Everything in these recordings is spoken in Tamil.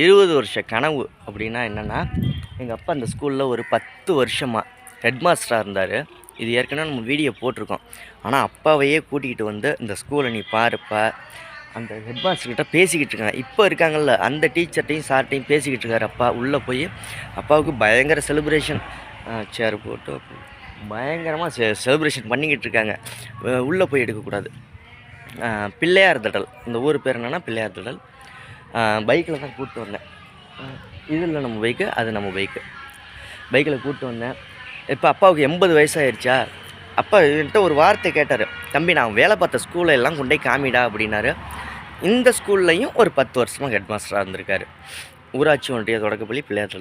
இருபது வருஷ கனவு அப்படின்னா என்னென்னா எங்கள் அப்பா அந்த ஸ்கூலில் ஒரு பத்து வருஷமாக ஹெட் மாஸ்டராக இருந்தார். இது ஏற்கனவே நம்ம வீடியோ போட்டிருக்கோம். ஆனால் அப்பாவையே கூட்டிகிட்டு வந்து இந்த ஸ்கூலை நீ பாருப்பா அந்த ஹெட் மாஸ்டர்கிட்ட பேசிக்கிட்டு இருக்காங்க. இப்போ இருக்காங்கல்ல அந்த டீச்சர்ட்டையும் சார்ட்டையும் பேசிக்கிட்டு இருக்காரு அப்பா. உள்ளே போய் அப்பாவுக்கு பயங்கர செலிப்ரேஷன் சேர் போட்டு பயங்கரமாக செ செலிப்ரேஷன் பண்ணிக்கிட்டு இருக்காங்க. உள்ளே போய் எடுக்கக்கூடாது. பிள்ளையார் திடல். இந்த ஊர் பேர் என்னென்னா பிள்ளையார் திடல். பைக்கில் தான் கூப்பிட்டு வந்தேன். இது இல்லை நம்ம பைக்கு அது நம்ம பைக்கு பைக்கில் கூப்பிட்டு வந்தேன். இப்போ அப்பாவுக்கு எண்பது வயசாகிடுச்சா அப்பா என்கிட்ட ஒரு வார்த்தை கேட்டார். தம்பி நான் வேலை பார்த்த ஸ்கூலில் எல்லாம் கொண்டு போய் காமிடா அப்படின்னாரு. இந்த ஸ்கூல்லையும் ஒரு பத்து வருஷமாக ஹெட் மாஸ்டராக இருந்திருக்காரு. ஊராட்சி ஒன்றிய தொடக்கப்பள்ளி பிள்ளையார்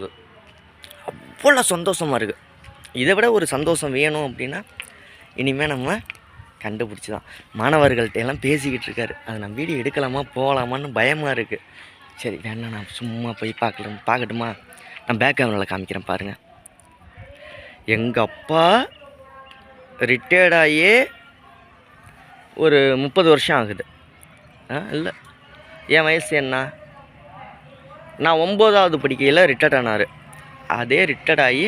அவ்வளோ சந்தோஷமாக இருக்குது இதை விட ஒரு சந்தோஷம் வேணும் அப்படின்னா இனிமேல் நம்ம கண்டுபிடிச்சி தான் மாணவர்கள்ட்ட எல்லாம் பேசிக்கிட்டு இருக்காரு அதை நான் வீடியோ எடுக்கலாமா போகலாமான்னு பயமாக இருக்குது சரி வேணா நான் சும்மா போய் பார்க்கலாம் பார்க்கட்டுமா? நான் பேக் கேமராவில் காமிக்கிறேன் பாருங்கள் எங்கள் அப்பா ரிட்டையர்ட் ஆகியே ஒரு முப்பது வருஷம் ஆகுது. ஆ இல்லை. என் வயசு என்ன? நான் ஒம்போதாவது படிக்கையில் ரிட்டையர்ட் ஆனார். அதே ரிட்டையர்ட் ஆகி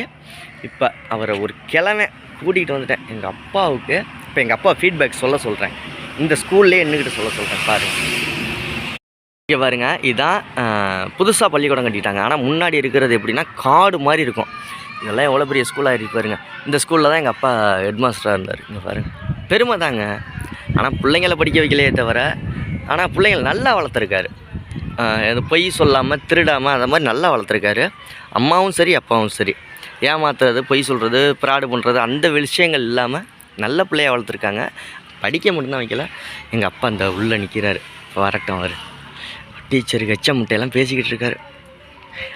இப்போ அவரை ஒரு கிழமை கூட்டிகிட்டு வந்துட்டேன். எங்கள் அப்பாவுக்கு இப்போ எங்கள் அப்பா ஃபீட்பேக் சொல்ல சொல்கிறேன். இந்த ஸ்கூல்லே என்னக்கிட்ட சொல்ல சொல்கிறேன் பாருங்க இங்கே பாருங்க இதான் புதுசாக பள்ளிக்கூடம் கட்டிட்டாங்க. ஆனால் முன்னாடி இருக்கிறது எப்படின்னா காடு மாதிரி இருக்கும். இதெல்லாம் எவ்வளோ பெரிய ஸ்கூலாக இருக்கு பாருங்க. இந்த ஸ்கூலில் தான் எங்கள் அப்பா ஹெட்மாஸ்டராக இருந்தார். இங்கே பாருங்க. பெருமை தாங்க. ஆனால் பிள்ளைங்கள படிக்க வைக்கலையே தவிர ஆனால் பிள்ளைங்கள நல்லா வளர்த்துருக்காரு. அது பொய் சொல்லாமல் திருடாமல் அந்த மாதிரி நல்லா வளர்த்துருக்காரு. அம்மாவும் சரி அப்பாவும் சரி. ஏமாத்துறது பொய் சொல்கிறது ப்ராடு பண்ணுறது அந்த விஷயங்கள் இல்லாமல் நல்ல பிள்ளையாக வளர்த்துருக்காங்க. படிக்க மட்டும்தான் வைக்கல. எங்கள் அப்பா அந்த உள்ளே நிற்கிறாரு வரட்டும் அவர். டீச்சருக்கு எச்ச முட்டையெல்லாம் பேசிக்கிட்டு இருக்காரு.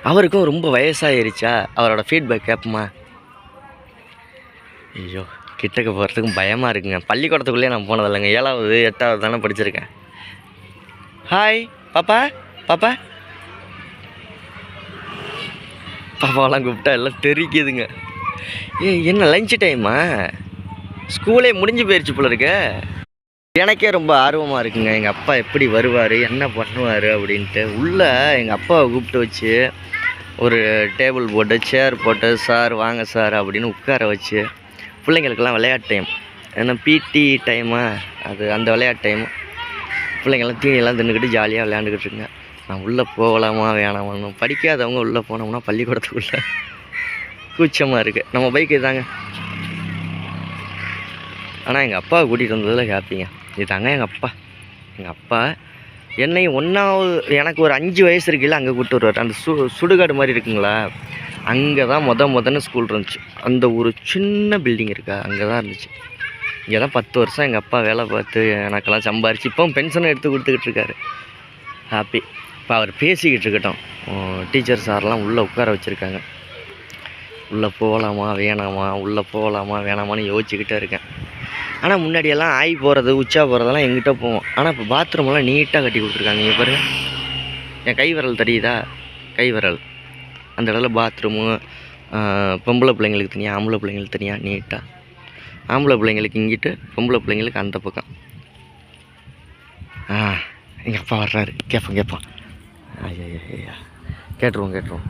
அவருக்கும் ரொம்ப வயசாயிருச்சா? அவரோட ஃபீட்பேக் கேட்போமா ஐயோ கிட்டக்க போகிறதுக்கும் பயமாக இருக்குங்க. பள்ளிக்கூடத்துக்குள்ளேயே நான் போனதில்லைங்க. ஏழாவது எட்டாவது தானே படிச்சிருக்கேன். ஹாய் பாப்பா பாப்பா. பாப்பாவெல்லாம் கூப்பிட்டா எல்லாம் தெரிக்குதுங்க. ஏ என்ன லஞ்ச் டைமா ஸ்கூலே முடிஞ்சு போயிடுச்சு போல இருக்க. எனக்கே ரொம்ப ஆர்வமாக இருக்குங்க. எங்கள் அப்பா எப்படி வருவார் என்ன பண்ணுவார் அப்படின்ட்டு. உள்ளே எங்கள் அப்பாவை கூப்பிட்டு வச்சு ஒரு டேபிள் போட்டு சேர் போட்டு சார் வாங்க சார் அப்படின்னு உட்கார வச்சு பிள்ளைங்களுக்கெல்லாம் விளையாட்டு டைம் ஏன்னா பிடி டைமா அது அந்த விளையாட்டு டைம் பிள்ளைங்கள்லாம் தீனியெல்லாம் தின்னுக்கிட்டு ஜாலியாக விளையாண்டுக்கிட்டு இருக்குங்க. நான் உள்ளே போகலாமா வேணாமா படிக்காதவங்க உள்ளே போனோம்னா பள்ளிக்கூடத்துக்குள்ளே. கூச்சமாக இருக்குது நம்ம பைக் இதாங்க ஆனால் எங்கள் அப்பாவை கூட்டிகிட்டு வந்ததில் ஹாப்பிங்க இதுதாங்க எங்கள் அப்பா. எங்கள் அப்பா என்னை ஒன்றாவது எனக்கு ஒரு அஞ்சு வயசு இருக்குல்ல அங்கே கூப்பிட்டு வருவார். அந்த சு சுடுகாடு மாதிரி இருக்குங்களா? அங்கே தான் மொதல் முதன்னு ஸ்கூல் இருந்துச்சு. அந்த ஒரு சின்ன பில்டிங் இருக்கா? அங்கே தான் இருந்துச்சு. இங்கே தான் பத்து வருஷம் எங்கள் அப்பா வேலை பார்த்து எனக்கெல்லாம் சம்பாரிச்சு இப்போவும் பென்ஷனை எடுத்து கொடுத்துக்கிட்டு இருக்காரு. ஹாப்பி இப்போ அவர் பேசிக்கிட்டு இருக்கட்டும். டீச்சர் சார்லாம் உள்ளே உட்கார வச்சுருக்காங்க. உள்ளே போகலாமா வேணாமா உள்ளே போகலாமா வேணாமான்னு யோசிச்சுக்கிட்டே இருக்கேன். ஆனால் முன்னாடியெல்லாம் ஆய் போகிறது உச்சா போகிறதெல்லாம் எங்கிட்ட போவோம். ஆனால் இப்போ பாத்ரூமெல்லாம் நீட்டாக கட்டி கொடுத்துருக்காங்க இங்கே பாருங்க. என் கை விரல் தெரியுதா? கை விரல். அந்த இடத்துல பாத்ரூமு பொம்பளை பிள்ளைங்களுக்கு தனியாக ஆம்பளை பிள்ளைங்களுக்கு தனியாக நீட்டாக ஆம்பளை பிள்ளைங்களுக்கு இங்கிட்டு பொம்பளை பிள்ளைங்களுக்கு அந்த பக்கம். ஆ எங்கள் அப்பா வர்றாரு. கேட்போம் கேட்போம் ஐயா கேட்டுருவோம் கேட்டுருவோம்.